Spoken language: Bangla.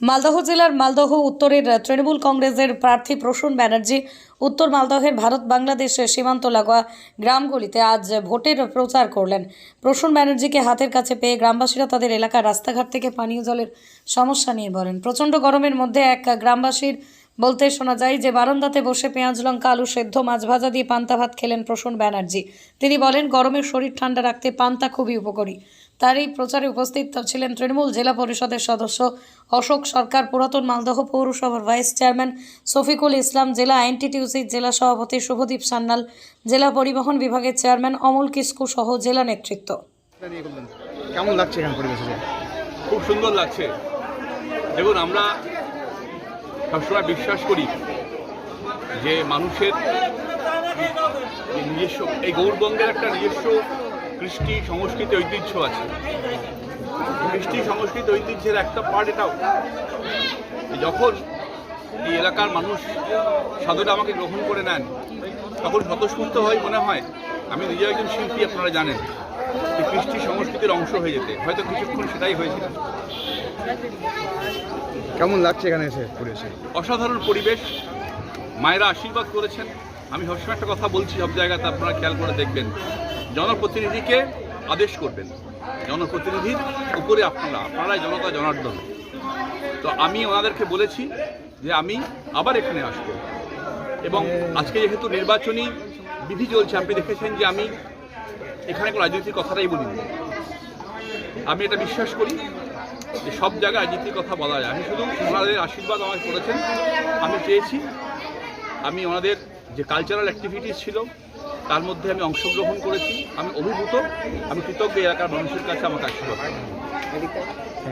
মালদহ জেলার মালদহ উত্তরের তৃণমূল কংগ্রেসের প্রার্থী প্রসূন ব্যানার্জি, উত্তর মালদহের ভারত বাংলাদেশের সীমান্ত লাগোয়া গ্রামগুলিতে আজ ভোটের প্রচার করলেন। প্রসূন ব্যানার্জিকে হাতের কাছে পেয়ে গ্রামবাসীরা তাদের এলাকার রাস্তাঘাট থেকে পানীয় জলের সমস্যা নিয়ে বলেন। প্রচণ্ড গরমের মধ্যে এক গ্রামবাসীর বলতে শোনা যায় যে বারান্দাতে বসে পেঁয়াজ লঙ্কা আলু সেদ্ধ মাছ ভাজা দিয়ে পান্তা ভাত খেলেন প্রসূন ব্যানার্জি। তিনি বলেন গরমের শরীর ঠান্ডা রাখতে পান্তা খুবই উপকারী। তার এই প্রচারে উপস্থিত ছিলেন তৃণমূল জেলা পরিষদের সদস্য অশোক সরকার পুরাতন মালদহ পৌরসভার ভাইস চেয়ারম্যান শফিকুল ইসলাম জেলা আইনটিটিউসির জেলা সভাপতি শুভদীপ সান্যাল জেলা পরিবহন বিভাগের চেয়ারম্যান অমল কিস্কু সহ জেলা নেতৃত্ব। কেমন লাগছে খুব সুন্দর লাগছে। দেখুন আমরা সবসময় বিশ্বাস করি যে মানুষের নিজস্ব, এই গৌরবঙ্গের একটা নিজস্ব কৃষ্টি সংস্কৃতি ঐতিহ্য আছে। কৃষ্টি সংস্কৃতি ঐতিহ্যের একটা পার্ট এটাও। যখন এই এলাকার মানুষ সাধুটা আমাকে গ্রহণ করে নেন, তখন স্বতঃস্ফূর্ত হয় মনে হয়, আমি নিজে একজন শিল্পী, আপনারা জানেন কৃষ্টি সংস্কৃতির অংশ হয়ে যেতে। হয়তো কিছুক্ষণ সেটাই হয়েছিল। কেমন লাগছে এখানে এসে পরিবেশে অসাধারণ পরিবেশ। মায়েরা আশীর্বাদ করেছেন। আমি সবসময় একটা কথা বলছি, সব জায়গাতে আপনারা খেয়াল করে দেখবেন। জনপ্রতিনিধিকে আদেশ করবেন। জনপ্রতিনিধির উপরে আপনারা, আপনারাই জনতা, জনার্দন। তো আমি ওনাদেরকে বলেছি যে আমি আবার এখানে আসব। এবং আজকে যেহেতু নির্বাচনী বিধি চলছে, আপনি দেখেছেন যে আমি এখানে কোনো রাজনীতির কথাটাই বলিনি। আমি এটা বিশ্বাস করি। যে সব জায়গায় রাজনীতির কথা বলা যায়। আমি শুধু ওনাদের আশীর্বাদ আমাকে করেছেন। আমি চেয়েছি, আমি ওনাদের যে কালচারাল অ্যাক্টিভিটিস ছিল, তার মধ্যে আমি অংশগ্রহণ করেছি। আমি অভিভূত, আমি কৃতজ্ঞ এলাকার মানুষের কাছে আমাকে আশীর্বাদ।